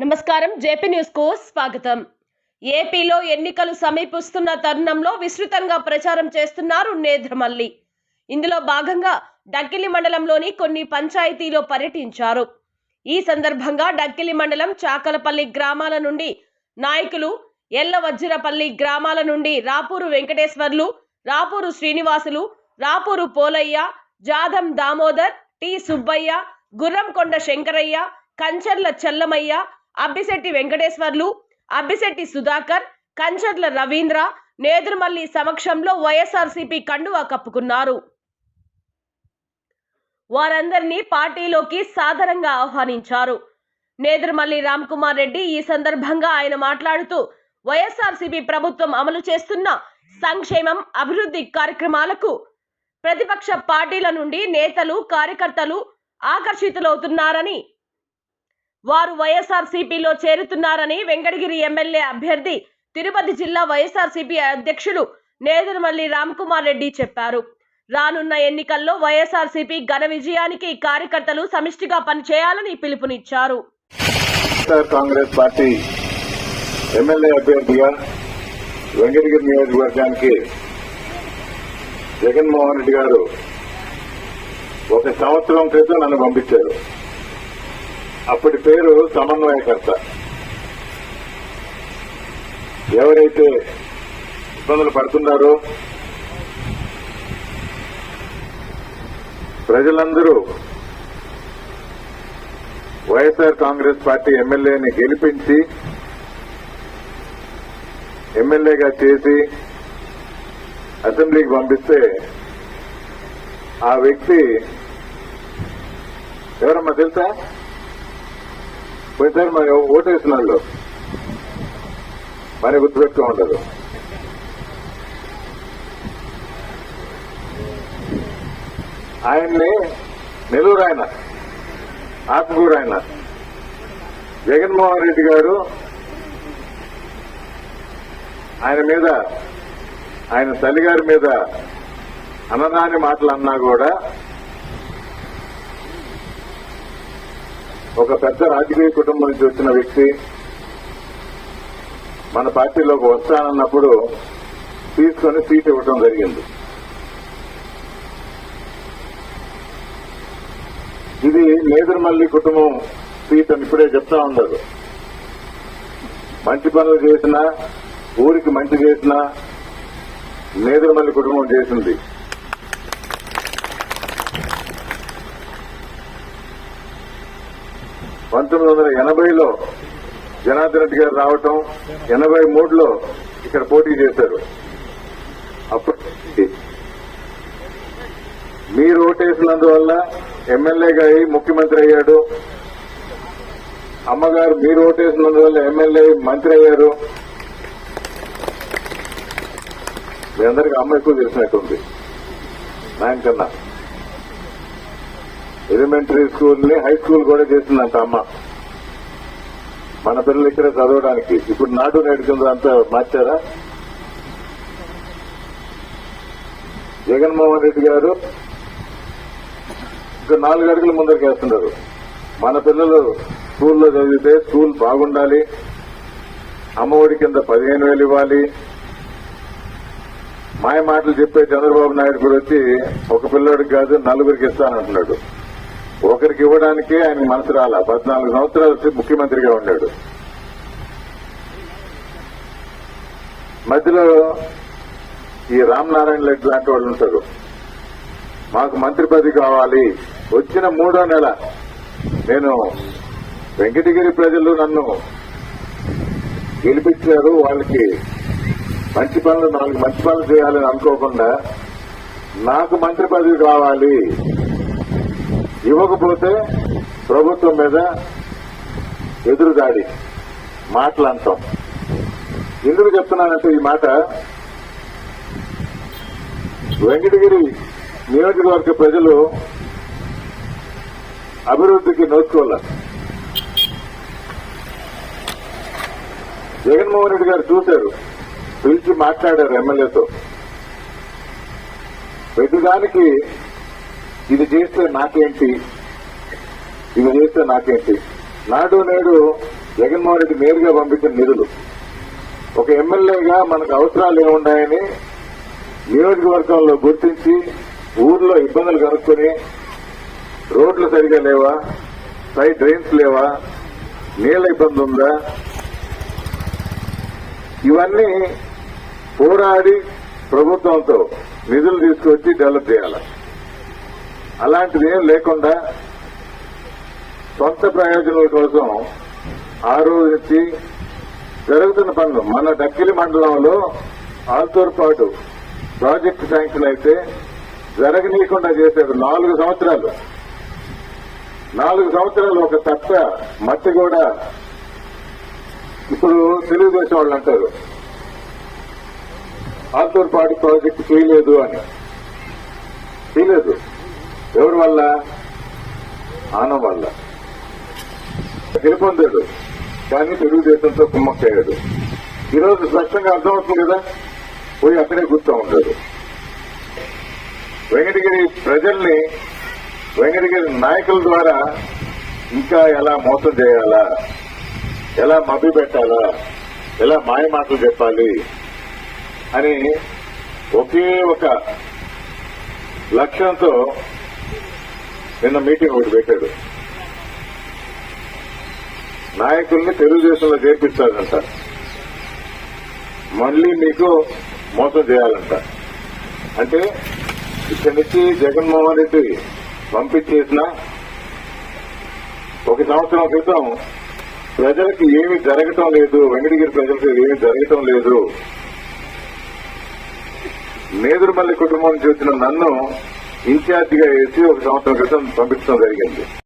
నమస్కారం. జేపీ న్యూస్కు స్వాగతం. ఏపీలో ఎన్నికలు సమీపిస్తున్న తరుణంలో విస్తృతంగా ప్రచారం చేస్తున్నారు నేద్రమల్లి. ఇందులో భాగంగా డక్కిలి మండలంలోని కొన్ని పంచాయతీలో పర్యటించారు. ఈ సందర్భంగా డక్కిలి మండలం చాకలపల్లి గ్రామాల నుండి నాయకులు ఎల్లవజ్రపల్లి గ్రామాల నుండి రాపూరు వెంకటేశ్వర్లు రాపూరు శ్రీనివాసులు రాపూరు పోలయ్య జాదం దామోదర్ టి సుబ్బయ్య గుర్రంకొండ శంకరయ్య కంచర్ల చెల్లమయ్య అబ్బిశెట్టి వెంకటేశ్వర్లు అబ్బిశెట్టి సుధాకర్ కంచర్ల రవీంద్ర నేదురుమల్లి సమక్షంలో వైఎస్ఆర్సీపీ కండువా కప్పుకున్నారు. వారందరినీ పార్టీలోకి సాదరంగా ఆహ్వానించారు. నేదురుమల్లి రామ్ కుమార్ రెడ్డి ఈ సందర్భంగా ఆయన మాట్లాడుతూ వైఎస్ఆర్సీపీ ప్రభుత్వం అమలు చేస్తున్న సంక్షేమం అభివృద్ధి కార్యక్రమాలకు ప్రతిపక్ష పార్టీల నుండి నేతలు కార్యకర్తలు ఆకర్షితులవుతున్నారని వారు వైఎస్ఆర్సీపీలో చేరుతున్నారని వెంకటగిరి ఎమ్మెల్యే అభ్యర్థి తిరుపతి జిల్లా వైఎస్ఆర్సీపీ అధ్యక్షులు నేదురుమల్లి రామ్కుమార్ రెడ్డి చెప్పారు. రానున్న ఎన్నికల్లో వైఎస్ఆర్సీపీ ఘన విజయానికి కార్యకర్తలు సమిష్టిగా పనిచేయాలని పిలుపునిచ్చారు. కాంగ్రెస్ పార్టీ ఎమ్మెల్యే అభ్యర్థిగా వెంకటగిరి నియోజకవర్గానికి జగన్మోహన్ రెడ్డి గారు ఒక సంవత్సరం క్రితం నన్ను పంపించారు. అప్పటి పేరు సమన్వయకర్త. ఎవరైతే ఇబ్బందులు పడుతున్నారో ప్రజలందరూ వైఎస్ఆర్ కాంగ్రెస్ పార్టీ ఎమ్మెల్యేని గెలిపించి ఎమ్మెల్యేగా చేసి అసెంబ్లీకి పంపిస్తే ఆ వ్యక్తి ఎవరమ్మా తెలుసా? పోయిసారి మరి వేసిన వాళ్ళు? మరి గుర్తుపెట్టుకో ఉండదు ఆయన్ని నెల్లూరు ఆయన ఆత్మకూరు ఆయన. జగన్మోహన్ రెడ్డి గారు ఆయన మీద ఆయన తల్లిగారి మీద అనరాని మాటలు అన్నా కూడా ఒక పెద్ద రాజకీయ కుటుంబం నుంచి వచ్చిన వ్యక్తి మన పార్టీలోకి వస్తానన్నప్పుడు తీసుకొని సీట్ ఇవ్వడం జరిగింది. ఇది నేదురుమల్లి కుటుంబం సీట్ అని ఇప్పుడే చెప్తా ఉండదు. మంచి పనులు చేసినా ఊరికి మంచి చేసినా నేదురుమల్లి కుటుంబం చేసింది. పంతొమ్మిది వందల ఎనభైలో జనార్దన్ రెడ్డి గారు రావటం ఎనభై మూడులో ఇక్కడ పోటీ చేశారు. అప్పుడు మీరు ఓటేసినందువల్ల ఎమ్మెల్యేగా అయి ముఖ్యమంత్రి అయ్యాడు. అమ్మగారు మీరు ఓటేసినందువల్ల ఎమ్మెల్యే మంత్రి అయ్యారు. మీ అందరికీ అమ్మ ఎక్కువ తెలిసినట్టుంది. నాయన కన్నా. ఎలిమెంటరీ స్కూల్ని హై స్కూల్ కూడా చేసిందంట అమ్మ. మన పిల్లలు ఇక్కడ చదవడానికి. ఇప్పుడు నాటు నేడు కింద అంతా మార్చారా? జగన్మోహన్ రెడ్డి గారు ఇంకా నాలుగు అడుగులు ముందరికి వేస్తున్నారు. మన పిల్లలు స్కూల్లో చదివితే స్కూల్ బాగుండాలి. అమ్మఒడి కింద పదిహేను వేలు ఇవ్వాలి. మాయ మాటలు చెప్పే చంద్రబాబు నాయుడు కూడా వచ్చి ఒక పిల్లోడికి కాదు నలుగురికి ఇస్తానంటున్నాడు. ఒకరికి ఇవ్వడానికి ఆయన మనసు రాల. పద్నాలుగు సంవత్సరాలు వచ్చి ముఖ్యమంత్రిగా ఉన్నాడు. మధ్యలో ఈ రామనారాయణ రెడ్డి లాంటి వాళ్ళు ఉంటారు. మాకు మంత్రి పదవి కావాలి. వచ్చిన మూడో నెల నేను వెంకటగిరి ప్రజలు నన్ను గెలిపించారు. వాళ్ళకి మంచి పనులు నాలుగు మంచి పనులు చేయాలని అనుకోకుండా నాకు మంత్రి పదవి కావాలి. ఇవ్వకపోతే ప్రభుత్వం మీద ఎదురుదాడి మాటలంటాం ఎందుకు చెప్తున్నానంటే ఈ మాట వెంకటగిరి నియోజకవర్గ ప్రజలు అభివృద్ధికి నోచుకోలేదు జగన్మోహన్ రెడ్డి గారు చూశారు పిలిచి మాట్లాడారు ఎమ్మెల్యేతో. ప్రతిదానికి ఇది చేస్తే నాకేంటి? ఇది చేస్తే నాకేంటి? నాడు నేడు జగన్మోహన్ రెడ్డి నేరుగా పంపించిన నిధులు. ఒక ఎమ్మెల్యేగా మనకు అవసరాలు ఏమున్నాయని నియోజకవర్గంలో గుర్తించి ఊర్లో ఇబ్బందులు కనుక్కొని రోడ్లు సరిగా లేవా? సైడ్ డ్రైన్స్ లేవా? నీళ్ళ ఇబ్బంది ఉందా? ఇవన్నీ పోరాడి ప్రభుత్వంతో నిధులు తీసుకొచ్చి డెవలప్ చేయాలి. అలాంటిది ఏం లేకుండా సొంత ప్రయోజనాల కోసం ఆ రోజు నుంచి జరుగుతున్న పనులు. మన డక్కిలి మండలంలో ఆల్తూరు పాటు ప్రాజెక్టు శాంక్షన్ అయితే జరగనీయకుండా చేశారు నాలుగు సంవత్సరాలు. నాలుగు సంవత్సరాలు ఒక తప్ప మట్టి కూడా ఇప్పుడు తెలుగుదేశం వాళ్ళు అంటారు. ఆల్తూరు పాటు ప్రాజెక్టు చేయలేదు అని. చేయలేదు. ఎవరి వల్ల? ఆనం వల్ల. గెలుపొందాడు. కానీ తెలుగుదేశంతో కుమ్మక్కయ్యాడు ఈరోజు స్పష్టంగా అర్థమవుతుంది కదా? పోయి అక్కడే కూర్చో ఉంటాడు వెంకటగిరి ప్రజల్ని వెంకటగిరి నాయకుల ద్వారా ఇంకా ఎలా మోసం చేయాలా? ఎలా మభ్య పెట్టాలా? ఎలా మాయ మాటలు చెప్పాలి? అని ఒకే ఒక లక్ష్యంతో నిన్న మీటింగ్ ఒకటి పెట్టాడు నాయకుల్ని తెలుగుదేశంలో చేర్పించాలంట. మళ్ళీ మీకు మోసం చేయాలంట. అంటే ఇక్కడి నుంచి జగన్మోహన్ రెడ్డి పంపించేసిన ఒక సంవత్సరం క్రితం ప్రజలకు ఏమి జరగటం లేదు వెంకటగిరి ప్రజలకు ఏమి జరగటం లేదు. నేదురుమల్లి కుటుంబం చూసిన నన్ను ఇన్ఛార్జిగా వేసి ఒక సంవత్సరం క్రితం పంపించడం జరిగింది.